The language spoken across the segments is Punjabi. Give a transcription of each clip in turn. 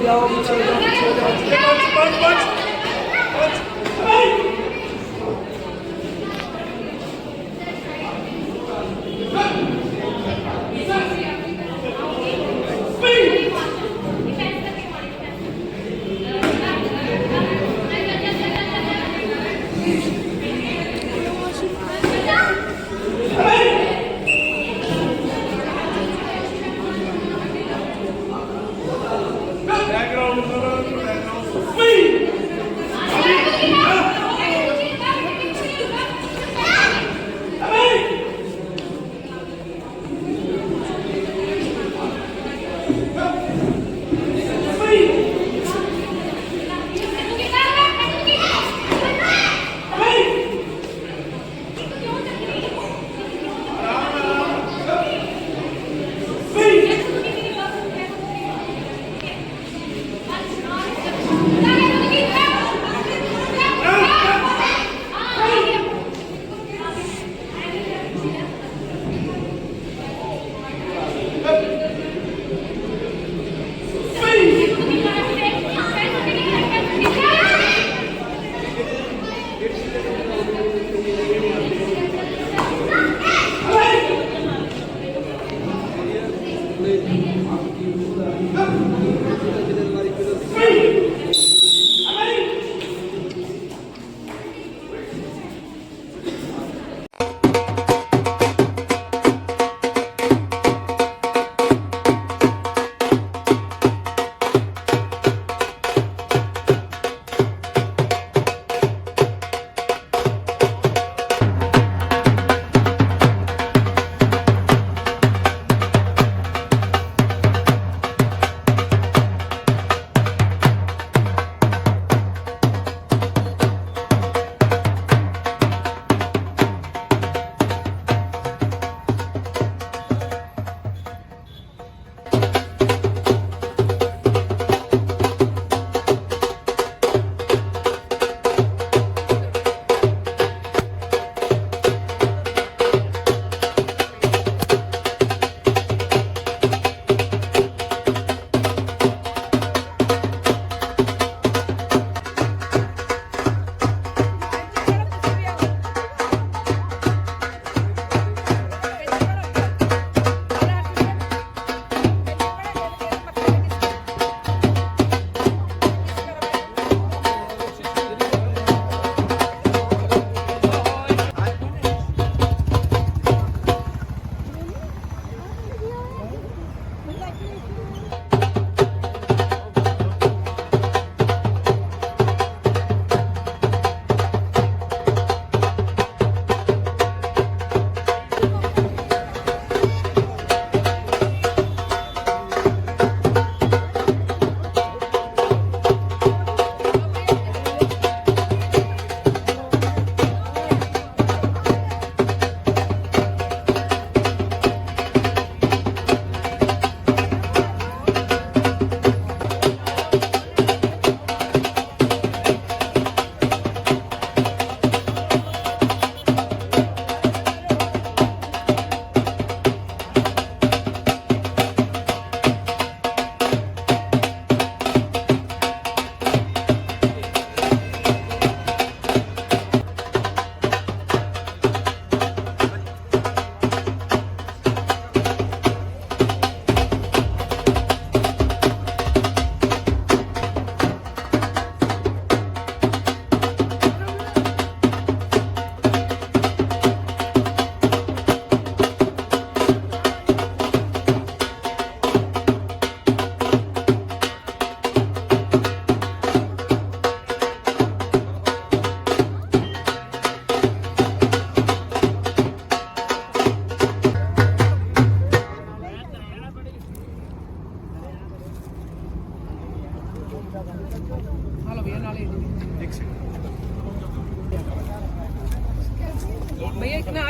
ছেড়ে দাও ছেড়ে দাও ছেড়ে দাও পাঁচ পাঁচ পাঁচ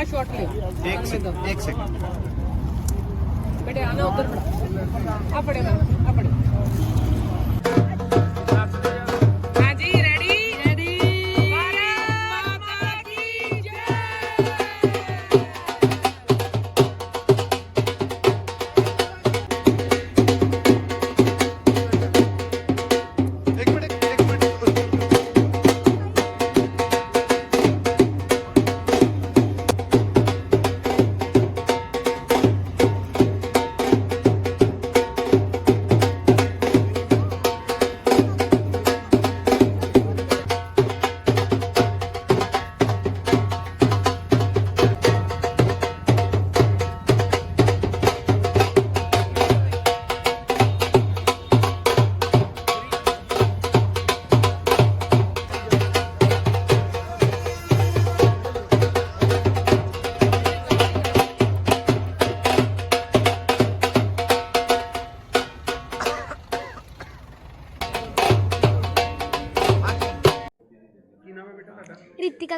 पंच भैया इतना आ शॉट ले एक सेकंड एक सेकंड बेटे आना उधर पड़ा आ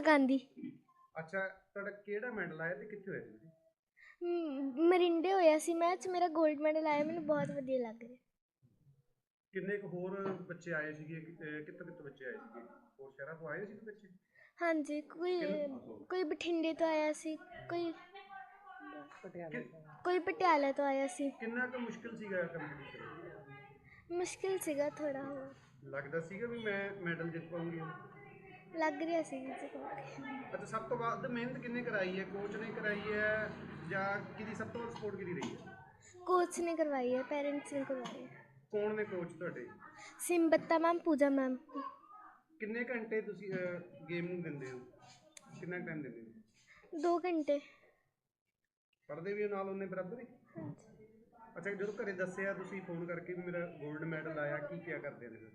ਗਾਂਧੀ। ਅੱਛਾ ਤੁਹਾਡਾ ਕਿਹੜਾ ਮੈਡਲ ਆਇਆ ਤੇ ਕਿੱਥੇ ਹੋਇਆ ਸੀ? ਮ- ਮਰਿੰਡੇ ਹੋਇਆ ਸੀ ਮੈਚ ਮੇਰਾ 골ਡ ਮੈਡਲ ਆਇਆ ਮੈਨੂੰ ਬਹੁਤ ਵਧੀਆ ਲੱਗ ਰਿਹਾ। ਕਿੰਨੇ ਕੁ ਹੋਰ ਬੱਚੇ ਆਏ ਸੀਗੇ ਕਿੱਥੇ ਕਿੱਥੇ ਬੱਚੇ ਆਏ ਸੀਗੇ? ਹੋਰ ਸ਼ਹਿਰਾਂ ਤੋਂ ਆਏ ਸੀ ਬੱਚੇ? ਹਾਂਜੀ ਕੋਈ ਕੋਈ ਬਠਿੰਡੇ ਤੋਂ ਆਇਆ ਸੀ ਕੋਈ ਕੋਈ ਪਟਿਆਲਾ ਤੋਂ ਆਇਆ ਸੀ। ਕਿੰਨਾ ਕੁ ਮੁਸ਼ਕਿਲ ਸੀਗਾ ਕੰਪੀਟੀਸ਼ਨ ਮੁਸ਼ਕਿਲ ਸੀਗਾ ਥੋੜਾ ਹੋਰ। ਲੱਗਦਾ ਸੀਗਾ ਵੀ ਮੈਂ ਮੈਡਲ ਜਿੱਤ ਪਾਉਂਗੀ ਲੱਗ ਰਿਹਾ ਸੀ ਜੀ ਅੱਛਾ ਸਭ ਤੋਂ ਵੱਧ ਮਿਹਨਤ ਕਿੰਨੇ ਕਰਾਈ ਹੈ? ਕੋਚ ਨੇ ਕਰਾਈ ਹੈ ਜਾਂ ਕਿਹਦੀ ਸਭ ਤੋਂ ਵੱਧ ਸਪੋਰਟ ਕਿਹਦੀ ਰਹੀ ਹੈ? ਕੋਚ ਨੇ ਕਰਵਾਈ ਹੈ ਪੈਰੈਂਟਸ ਨੇ ਕਰਵਾਈ ਹੈ। ਕੌਣ ਨੇ ਕੋਚ ਤੁਹਾਡੇ? ਸਿੰਬੱਤਾ ਮੈਮ ਪੂਜਾ ਮੈਮ। ਕਿੰਨੇ ਘੰਟੇ ਤੁਸੀਂ ਗੇਮ ਨੂੰ ਦਿੰਦੇ ਹੋ? ਕਿੰਨਾ ਟਾਈਮ ਦਿੰਦੇ ਹੋ? 2 ਘੰਟੇ। ਪੜ੍ਹਦੇ ਵੀ ਹੋ ਨਾਲ ਉਹਨੇ ਬਰਾਬਰ ਹੀ? ਅੱਛਾ ਜਦੋਂ ਘਰੇ ਦੱਸਿਆ ਤੁਸੀਂ ਫੋਨ ਕਰਕੇ ਵੀ ਮੇਰਾ 골ਡ ਮੈਡਲ ਆਇਆ ਕੀ ਕਿਆ ਕਰਦੇ ਨੇ ਫਿਰ?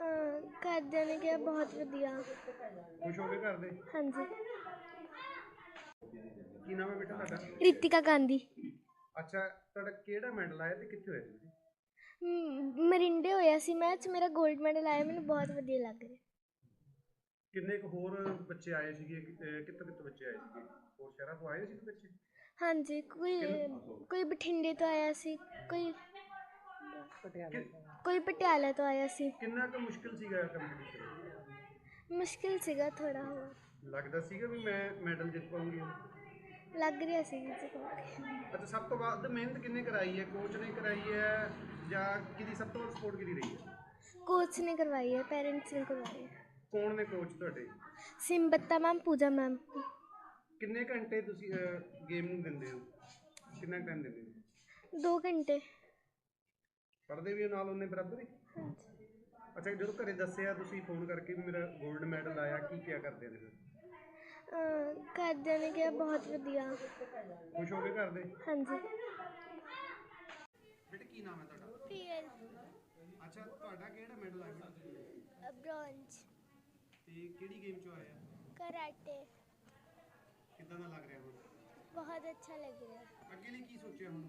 ਘਰਦਿਆਂ ਨੇ ਕਿਹਾ ਬਹੁਤ ਵਧੀਆ। ਖੁਸ਼ ਹੋ ਗਏ ਘਰ ਦੇ? ਹਾਂਜੀ। ਕੀ ਨਾਮ ਹੈ ਬੇਟਾ ਤੁਹਾਡਾ? ਰਿਤਿਕਾ ਗਾਂਧੀ। ਅੱਛਾ ਤੁਹਾਡਾ ਕਿਹੜਾ ਮੈਡਲ ਆਇਆ ਤੇ ਕਿੱਥੇ ਹੋਇਆ ਸੀ ਮ- ਮਰਿੰਡੇ ਹੋਇਆ ਸੀ ਮੈਚ ਮੇਰਾ 골ਡ ਮੈਡਲ ਆਇਆ ਮੈਨੂੰ ਬਹੁਤ ਵਧੀਆ ਲੱਗ ਰਿਹਾ। ਕਿੰਨੇ ਕੁ ਹੋਰ ਬੱਚੇ ਆਏ ਸੀਗੇ ਕਿੱਥੇ ਕਿੱਥੇ ਬੱਚੇ ਆਏ ਸੀਗੇ? ਹੋਰ ਸ਼ਹਿਰਾਂ ਤੋਂ ਆਏ ਸੀ ਬੱਚੇ? ਹਾਂਜੀ ਕੋਈ ਕੋਈ ਬਠਿੰਡੇ ਤੋਂ ਆਇਆ ਸੀ ਕੋਈ ਕੋਈ ਪਟਿਆਲਾ ਤੋਂ ਆਇਆ ਸੀ। ਕਿੰਨਾ ਕੁ ਮੁਸ਼ਕਿਲ ਸੀਗਾ ਕੰਪੀਟੀਸ਼ਨ ਮੁਸ਼ਕਿਲ ਸੀਗਾ ਥੋੜਾ ਹੋਰ। ਲੱਗਦਾ ਸੀਗਾ ਵੀ ਮੈਂ ਮੈਡਲ ਜਿੱਤ ਪਾਉਂਗੀ ਲੱਗ ਰਿਹਾ ਸੀ ਜੀ ਅੱਛਾ ਸਭ ਤੋਂ ਵੱਧ ਮਿਹਨਤ ਕਿੰਨੇ ਕਰਾਈ ਹੈ? ਕੋਚ ਨੇ ਕਰਾਈ ਹੈ ਜਾਂ ਕਿਹਦੀ ਸਭ ਤੋਂ ਵੱਧ ਸਪੋਰਟ ਕਿਹਦੀ ਰਹੀ ਹੈ? ਕੋਚ ਨੇ ਕਰਵਾਈ ਹੈ ਪੈਰੈਂਟਸ ਨੇ ਕਰਵਾਈ ਹੈ। ਕੌਣ ਨੇ ਕੋਚ ਤੁਹਾਡੇ? ਸਿੰਬੱਤਾ ਮੈਮ ਪੂਜਾ ਮੈਮ ਕਿੰਨੇ ਘੰਟੇ ਤੁਸੀਂ ਗੇਮ ਨੂੰ ਦਿੰਦੇ ਹੋ? ਕਿੰਨਾ ਟਾਈਮ ਦਿੰਦੇ ਹੋ? 2 ਘੰਟੇ। ਪੜ੍ਹਦੇ ਵੀ ਹੋ ਨਾਲ ਉਹਨੇ ਬਰਾਬਰ ਹੀ? ਅੱਛਾ ਜਦੋਂ ਘਰੇ ਦੱਸਿਆ ਤੁਸੀਂ ਫੋਨ ਕਰਕੇ ਵੀ ਮੇਰਾ 골ਡ ਮੈਡਲ ਆਇਆ ਕੀ ਕਿਆ ਕਰਦੇ ਨੇ ਫਿਰ? ਅਹ ਘਰਦਿਆਂ ਨੇ ਕਿਹਾ ਬਹੁਤ ਵਧੀਆ। ਖੁਸ਼ ਹੋ ਗਏ ਘਰ ਦੇ ਹਾਂਜੀ। ਬੇਟਾ ਕੀ ਨਾਮ ਹੈ ਤੁਹਾਡਾ? ਪੀਐਲ। ਅੱਛਾ ਤੁਹਾਡਾ ਕਿਹੜਾ ਮੈਡਲ ਆਇਆ? ਬੇਟਾ ਬ੍ਰੌਂਜ ਤੇ ਕਿਹੜੀ ਗੇਮ ਚੋਂ ਆਇਆ? ਕਰਾਟੇ। ਕਿੱਦਾਂ ਦਾ ਲੱਗ ਰਿਹਾ ਹੁਣ? ਬਹੁਤ ਅੱਛਾ ਲੱਗ ਰਿਹਾ। ਅੱਗੇ ਲਈ ਕੀ ਸੋਚਿਆ ਹੁਣ?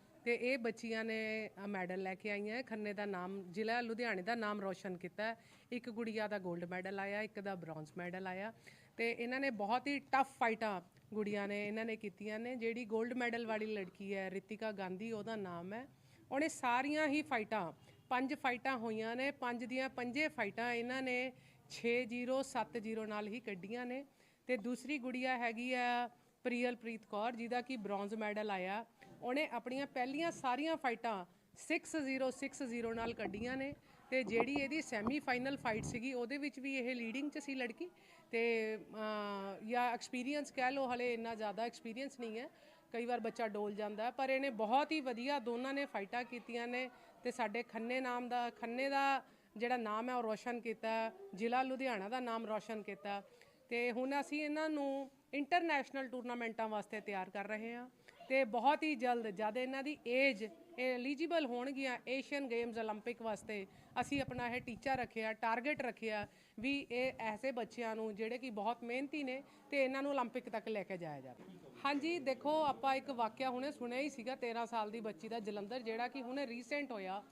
ਤੇ ਇਹ ਬੱਚੀਆਂ ਨੇ ਮੈਡਲ ਲੈ ਕੇ ਆਈਆਂ। ਖੰਨੇ ਦਾ ਨਾਮ, ਜ਼ਿਲ੍ਹਾ ਲੁਧਿਆਣੇ ਦਾ ਨਾਮ ਰੋਸ਼ਨ ਕੀਤਾ ਇੱਕ ਗੁੜੀਆ ਦਾ 골ਡ ਮੈਡਲ ਆਇਆ, ਇੱਕ ਦਾ ਬ੍ਰੌਂਜ਼ ਮੈਡਲ ਆਇਆ। ਤੇ ਇਹਨਾਂ ਨੇ ਬਹੁਤ ਹੀ ਟਫ ਫਾਈਟਾਂ ਗੁੜੀਆਂ ਨੇ, ਇਹਨਾਂ ਨੇ ਕੀਤੀਆਂ ਨੇ। ਜਿਹੜੀ 골ਡ ਮੈਡਲ ਵਾਲੀ ਲੜਕੀ ਹੈ, ਰਿਤਿਕਾ ਗਾਂਧੀ, ਉਹਦਾ ਨਾਮ ਹੈ। ਉਹਨੇ ਸਾਰੀਆਂ ਹੀ ਫਾਈਟਾਂ ਪੰਜ ਫਾਈਟਾਂ ਹੋਈਆਂ ਨੇ। ਪੰਜ ਦੀਆਂ ਪੰਜੇ ਫਾਈਟਾਂ ਇਹਨਾਂ ਨੇ 6-0 7-0 ਨਾਲ ਹੀ ਕੱਢੀਆਂ ਨੇ। ਤੇ ਦੂਸਰੀ ਗੁੜੀਆ ਹੈਗੀ ਆ ਪ੍ਰੀਅਲਪ੍ਰੀਤ ਕੌਰ, ਜਿਹਦਾ ਕਿ ਬ੍ਰੌਂਜ਼ ਮੈਡਲ ਆਇਆ। ਉਹਨੇ ਆਪਣੀਆਂ ਪਹਿਲੀਆਂ ਸਾਰੀਆਂ ਫਾਈਟਾਂ 6-0 6-0 ਨਾਲ ਕੱਢੀਆਂ ਨੇ ਤੇ ਜਿਹੜੀ ਇਹਦੀ ਸੈਮੀ ਫਾਈਨਲ ਫਾਈਟ ਸੀਗੀ, ਉਹਦੇ ਵਿੱਚ ਵੀ ਇਹ ਲੀਡਿੰਗ 'ਚ ਸੀ ਲੜਕੀ ਤੇ ਜਾਂ ਐਕਸਪੀਰੀਅੰਸ ਕਹਿ ਲਓ, ਹਲੇ ਇੰਨਾ ਜ਼ਿਆਦਾ ਐਕਸਪੀਰੀਅੰਸ ਨਹੀਂ ਹੈ। ਕਈ ਵਾਰ ਬੱਚਾ ਡੋਲ ਜਾਂਦਾ ਪਰ ਇਹਨੇ ਬਹੁਤ ਹੀ ਵਧੀਆ ਦੋਨਾਂ ਨੇ ਫਾਈਟਾਂ ਕੀਤੀਆਂ ਨੇ ਤੇ ਸਾਡੇ ਖੰਨੇ ਨਾਮ ਦਾ, ਖੰਨੇ ਦਾ ਜਿਹੜਾ ਨਾਮ ਹੈ ਉਹ ਰੋਸ਼ਨ ਕੀਤਾ, ਜ਼ਿਲ੍ਹਾ ਲੁਧਿਆਣਾ ਦਾ ਨਾਮ ਰੋਸ਼ਨ ਕੀਤਾ ਤੇ ਹੁਣ ਅਸੀਂ ਇਹਨਾਂ ਨੂੰ ਇੰਟਰਨੈਸ਼ਨਲ ਟੂਰਨਾਮੈਂਟਾਂ ਵਾਸਤੇ ਤਿਆਰ ਕਰ ਰਹੇ ਹਾਂ। ਤੇ ਬਹੁਤ ਹੀ ਜਲਦ ਜਦ ਇਹਨਾਂ ਦੀ ਏਜ ਐਲੀਜੀਬਲ ਹੋਣਗੀਆਂ ਏਸ਼ੀਅਨ ਗੇਮਸ 올림픽 ਵਾਸਤੇ ਅਸੀਂ ਆਪਣਾ ਇਹ ਟੀਚਾ ਰੱਖਿਆ ਟਾਰਗੇਟ ਰੱਖਿਆ ਵੀ ਇਹ ਐਸੇ ਬੱਚਿਆਂ ਨੂੰ ਜਿਹੜੇ ਕਿ ਬਹੁਤ ਮਿਹਨਤੀ ਨੇ ਤੇ ਇਹਨਾਂ ਨੂੰ 올림픽 ਤੱਕ ਲੈ ਕੇ ਜਾਇਆ ਜਾਵੇ ਹਾਂਜੀ ਦੇਖੋ ਆਪਾਂ ਇੱਕ ਵਾਕਿਆ ਹੁਣੇ ਸੁਣਿਆ ਹੀ ਸੀਗਾ 13 ਸਾਲ ਦੀ ਬੱਚੀ ਦਾ ਜਲੰਧਰ ਜਿਹੜਾ ਕਿ ਹੁਣੇ ਰੀਸੈਂਟ ਹੋਇਆ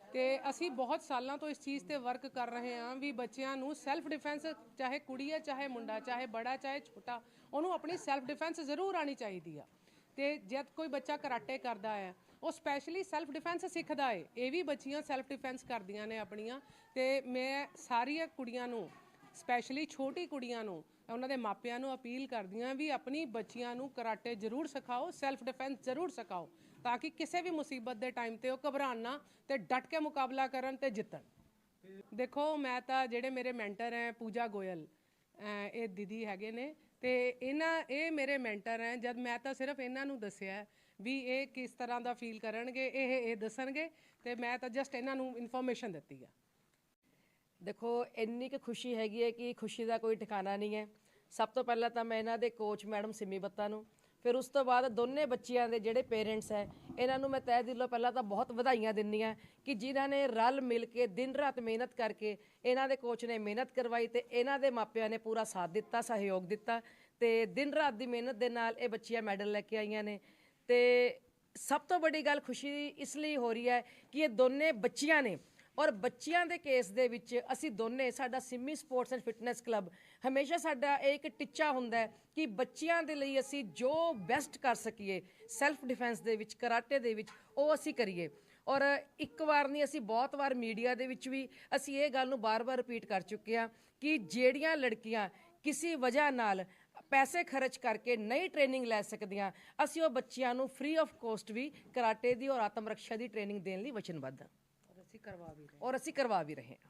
ਤੇ ਅਸੀਂ ਬਹੁਤ ਸਾਲਾਂ ਤੋਂ ਇਸ ਚੀਜ਼ ਤੇ ਵਰਕ ਕਰ ਰਹੇ ਹਾਂ ਵੀ ਬੱਚਿਆਂ ਨੂੰ ਸੈਲਫ ਡਿਫੈਂਸ ਚਾਹੇ ਕੁੜੀ ਹੈ ਚਾਹੇ ਮੁੰਡਾ ਚਾਹੇ ਬੜਾ ਚਾਹੇ ਛੋਟਾ ਉਹਨੂੰ ਆਪਣੀ ਸੈਲਫ ਡਿਫੈਂਸ ਜ਼ਰੂਰ ਆਣੀ ਚਾਹੀਦੀ ਆ ਤੇ ਜਦ ਕੋਈ ਬੱਚਾ ਕਰਾਟੇ ਕਰਦਾ ਹੈ, ਉਹ ਸਪੈਸ਼ਲੀ ਸੈਲਫ ਡਿਫੈਂਸ ਸਿੱਖਦਾ ਹੈ ਇਹ ਵੀ ਬੱਚੀਆਂ ਸੈਲਫ ਡਿਫੈਂਸ ਕਰਦੀਆਂ ਨੇ ਆਪਣੀਆਂ। ਤੇ ਮੈਂ ਸਾਰੀਆਂ ਕੁੜੀਆਂ ਨੂੰ ਸਪੈਸ਼ਲੀ ਛੋਟੀ ਕੁੜੀਆਂ ਨੂੰ, ਉਹਨਾਂ ਦੇ ਮਾਪਿਆਂ ਨੂੰ ਅਪੀਲ ਕਰਦੀਆਂ ਵੀ ਆਪਣੀ ਬੱਚੀਆਂ ਨੂੰ ਕਰਾਟੇ ਜ਼ਰੂਰ ਸਿਖਾਓ ਸੈਲਫ ਡਿਫੈਂਸ ਜ਼ਰੂਰ ਸਿਖਾਓ, ਤਾਂ ਕਿ ਕਿਸੇ ਵੀ ਮੁਸੀਬਤ ਦੇ ਟਾਈਮ ਤੇ ਉਹ ਘਬਰਾਣ ਨਾ ਤੇ ਡਟ ਕੇ ਮੁਕਾਬਲਾ ਕਰਨ ਤੇ ਜਿੱਤਣ। ਦੇਖੋ, ਮੈਂ ਤਾਂ ਜਿਹੜੇ ਮੇਰੇ ਮੈਂਟਰ ਹੈ, ਪੂਜਾ ਗੋਇਲ ਇਹ ਦੀਦੀ ਹੈਗੇ ਨੇ ਤੇ ਇਹਨਾਂ, ਇਹ ਮੇਰੇ ਮੈਂਟਰ ਹੈ, ਜਦ ਮੈਂ ਤਾਂ ਸਿਰਫ ਇਹਨਾਂ ਨੂੰ ਦੱਸਿਆ ਵੀ ਇਹ ਕਿਸ ਤਰ੍ਹਾਂ ਦਾ ਫੀਲ ਕਰਨਗੇ, ਇਹ ਇਹ ਦੱਸਣਗੇ ਤੇ ਮੈਂ ਤਾਂ ਜਸਟ ਇਹਨਾਂ ਨੂੰ ਇਨਫੋਰਮੇਸ਼ਨ ਦਿੱਤੀ ਆ। ਦੇਖੋ, ਇੰਨੀ ਕੁ ਖੁਸ਼ੀ ਹੈਗੀ ਹੈ ਕਿ ਖੁਸ਼ੀ ਦਾ ਕੋਈ ਠਿਕਾਣਾ ਨਹੀਂ ਹੈ। ਸਭ ਤੋਂ ਪਹਿਲਾਂ ਤਾਂ ਮੈਂ ਇਹਨਾਂ ਦੇ ਕੋਚ ਮੈਡਮ ਸਿਮੀ ਬੱਤਾ ਨੂੰ ਫਿਰ ਉਸ ਤੋਂ ਬਾਅਦ ਦੋਨੇ ਬੱਚਿਆਂ ਦੇ ਜਿਹੜੇ ਪੇਰੈਂਟਸ ਹੈ, ਇਹਨਾਂ ਨੂੰ ਮੈਂ ਤਹਿ ਦਿਲੋਂ ਪਹਿਲਾਂ ਤਾਂ ਬਹੁਤ ਵਧਾਈਆਂ ਦਿੰਦੀ ਹਾਂ ਕਿ ਜਿਨ੍ਹਾਂ ਨੇ ਰਲ ਮਿਲ ਕੇ ਦਿਨ ਰਾਤ ਮਿਹਨਤ ਕਰਕੇ ਇਹਨਾਂ ਦੇ ਕੋਚ ਨੇ ਮਿਹਨਤ ਕਰਵਾਈ ਤੇ ਇਹਨਾਂ ਦੇ ਮਾਪਿਆਂ ਨੇ ਪੂਰਾ ਸਾਥ ਦਿੱਤਾ, ਸਹਿਯੋਗ ਦਿੱਤਾ ਤੇ ਦਿਨ ਰਾਤ ਦੀ ਮਿਹਨਤ ਦੇ ਨਾਲ ਇਹ ਬੱਚੀਆਂ ਮੈਡਲ ਲੈ ਕੇ ਆਈਆਂ ਨੇ ਤੇ ਸਭ ਤੋਂ ਵੱਡੀ ਗੱਲ ਖੁਸ਼ੀ ਇਸ ਲਈ ਹੋ ਰਹੀ ਹੈ ਕਿ ਇਹ ਦੋਨੇ ਬੱਚੀਆਂ ਨੇ ਔਰ ਬੱਚਿਆਂ ਦੇ ਕੇਸ ਦੇ ਵਿੱਚ ਅਸੀਂ ਦੋਨੇ, ਸਾਡਾ Simmi sports and fitness club ਹਮੇਸ਼ਾ ਸਾਡਾ ਇਹ ਇੱਕ ਟਿੱਚਾ ਹੁੰਦਾ ਹੈ ਕਿ ਬੱਚਿਆਂ ਦੇ ਲਈ ਅਸੀਂ ਜੋ ਬੈਸਟ ਕਰ ਸਕੀਏ ਸੈਲਫ ਡਿਫੈਂਸ ਦੇ ਵਿੱਚ, ਕਰਾਟੇ ਦੇ ਵਿੱਚ, ਉਹ ਅਸੀਂ ਕਰੀਏ। ਔਰ ਇੱਕ ਵਾਰ ਨਹੀਂ, ਅਸੀਂ ਬਹੁਤ ਵਾਰ ਮੀਡੀਆ ਦੇ ਵਿੱਚ ਵੀ ਅਸੀਂ ਇਹ ਗੱਲ ਨੂੰ ਬਾਰ-ਬਾਰ ਰਿਪੀਟ ਕਰ ਚੁੱਕੇ ਹਾਂ ਕਿ ਜਿਹੜੀਆਂ ਲੜਕੀਆਂ ਕਿਸੇ ਵਜ੍ਹਾ ਨਾਲ ਪੈਸੇ ਖਰਚ ਕਰਕੇ ਨਈ ਟ੍ਰੇਨਿੰਗ ਲੈ ਸਕਦੀਆਂ, ਅਸੀਂ ਉਹ ਬੱਚਿਆਂ ਨੂੰ ਫ੍ਰੀ ਆਫ ਕੋਸਟ ਵੀ ਕਰਾਟੇ ਦੀ ਔਰ ਆਤਮ ਰੱਖਿਆ ਦੀ ਟ੍ਰੇਨਿੰਗ ਦੇਣ ਲਈ ਵਚਨਬੱਧ ਹਾਂ। ਅਸੀਂ ਕਰਵਾ ਵੀ ਰਹੇ ਔਰ ਅਸੀਂ ਕਰਵਾ ਵੀ ਰਹੇ ਹਾਂ।